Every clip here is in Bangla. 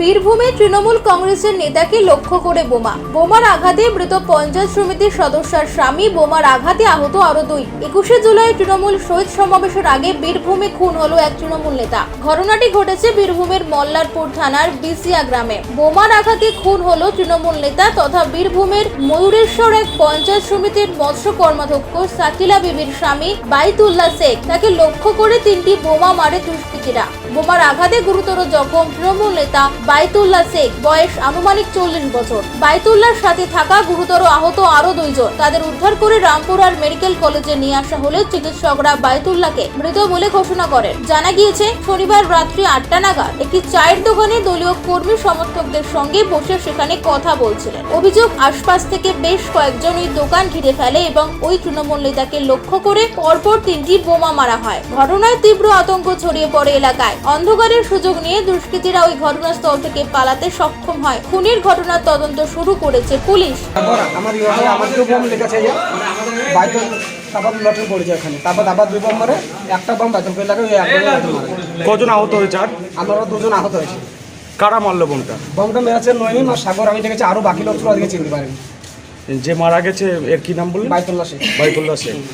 বীরভূমে তৃণমূল কংগ্রেসের নেতাকে লক্ষ্য করে বোমা। বোমার আঘাতে মৃত পঞ্চায়েত সমিতির সদস্যার স্বামী বোমার আঘাতে আহত আরও দুই। একুশে জুলাই তৃণমূল শহীদ সমাবেশের আগে বীরভূমে খুন হলো এক তৃণমূল নেতা। ঘটনাটি ঘটেছে বীরভূমের মল্লারপুর থানার বিসিয়া গ্রামে। বোমার আঘাতে খুন হলো তৃণমূল নেতা তথা বীরভূমের ময়ূরেশ্বর এক পঞ্চায়েত সমিতির মৎস্য কর্মাধ্যক্ষ সাকিলা বিবির স্বামী বাইতুল্লাহ শেখ। তাকে লক্ষ্য করে তিনটি বোমা মারে দুষ্কৃতীরা। বোমার আঘাতে গুরুতর জখম তৃণমূল নেতা বাইতুল্লাহ শেখ। বয়স আনুমানিক চল্লিশ বছর। বাইতুল্লাহর সাথে থাকা গুরুতর আহত আরও দুইজন। তাদের উদ্ধার করে রামপুরহাট মেডিকেল কলেজে নিয়ে আসা হলে চিকিৎসকরা বাইতুল্লাহকে মৃত বলে ঘোষণা করেন। জানা গিয়েছে, শনিবার রাত্রি আটটা নাগাদ একটি চায়ের দোকানে দলীয় কর্মী সমর্থকদের সঙ্গে বসে সেখানে কথা বলছিলেন। অভিযোগ, আশপাশ থেকে বেশ কয়েকজন ওই দোকান ঘিরে ফেলে এবং ওই তৃণমূল নেতাকে লক্ষ্য করে পরপর তিনটি বোমা মারা হয়। ঘটনায় তীব্র আতঙ্ক ছড়িয়ে পড়ে এলাকায়। অন্ধকারের সুযোগ নিয়ে দুষ্কৃতীরা ওই ঘটনাস্থল থেকে পালাতে সক্ষম হয়। খুনের ঘটনার তদন্ত শুরু করেছে পুলিশ। তারপর আমার ইয়ে পড়েছে ওখানে। তারপর আবার দুই বোম মারে একটা বোম বাইতল করে লাগে কজন আহত হয়েছে আর? আমরা দুজন আহত হয়েছে। কারা মারলো বোনটা? বোমটা মেরেছে নয়নিম আর সাগর। আমি দেখেছি আরও বাকি লোক ওদিকে চিনতে পারেনি যে মারা গেছে এর কি নাম বললেন? বাইতুল্লাহ শেখ বাইতুল্লাহ শেখ উম,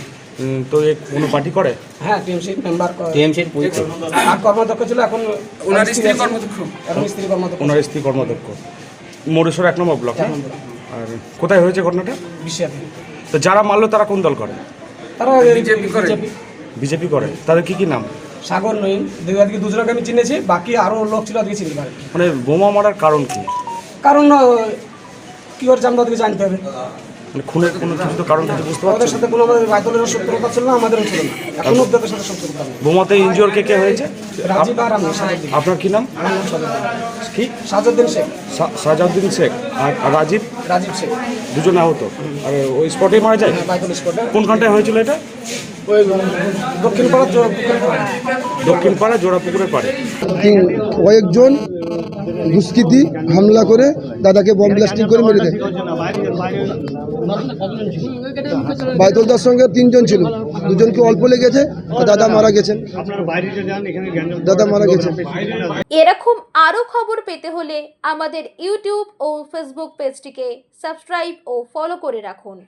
তো এ কোনো পার্টি করে? হ্যাঁ টিএমসি মেম্বার টিএমসির আর কর্মাধ্যক্ষ ছিল এখন ওনার স্ত্রী কর্মাধ্যক্ষ। এখন স্ত্রী কর্মাধ্যক্ষ। ওনার স্ত্রী কর্মাধ্যক্ষ। মোরেশ্বর এক নম্বর ব্লক হ্যাঁ? আর কোথায় হয়েছে ঘটনাটা? তো যারা মারলো তারা কোন দল করে? তারা বিজেপি করে। বিজেপি। করে। তাদের কি কি নাম? সাগর দুই আজকে দুজনকে আমি চিনেছি বাকি আরও লোক ছিল ওদিকে চিনতে পারেনি মানে বোমা মারার কারণ কি? কারণ কি করছে আমরা ওদিকে জানতে হবে? মানে খুনের কোনো কিছু তো কারণ কিছু বুঝতে পারছেন। সাথে কোনো আমাদের শত্রুতা ছিল না আমাদেরও ছিল না। এখন ওদের সাথে শত্রুতা বোমাতে ইনজিওর কে কে হয়েছে? রাজীব আর আমি আপনার কি নাম? আমার নাম সাজুদ্দিন কি? শেখ। সাজাউদ্দিন শেখ। আর রাজীব? রাজীব শেখ। দুজন আহত। আর ওই স্পটেই মারা যায়? বাইতল স্পটে কোনখানটায় হয়েছিল এটা? ওই দক্ষিণ পুকুরের পাড়ে। দক্ষিণ পাড়া জোড়াপুকুরের পাড়ে। কয়েকজন দুষ্কৃতী হামলা করে দাদাকে বম ব্লাস্টিং করে মেরে দেয়। বাইদলদার সঙ্গে তিনজন ছিল। দুজনকে অল্প লেগেছে? দাদা মারা গেছেন। দাদা মারা গেছেন। এরকম আরও খবর পেতে হলে আমাদের ইউটিউব ও ফেসবুক পেজটিকে সাবস্ক্রাইব ও ফলো করে রাখুন।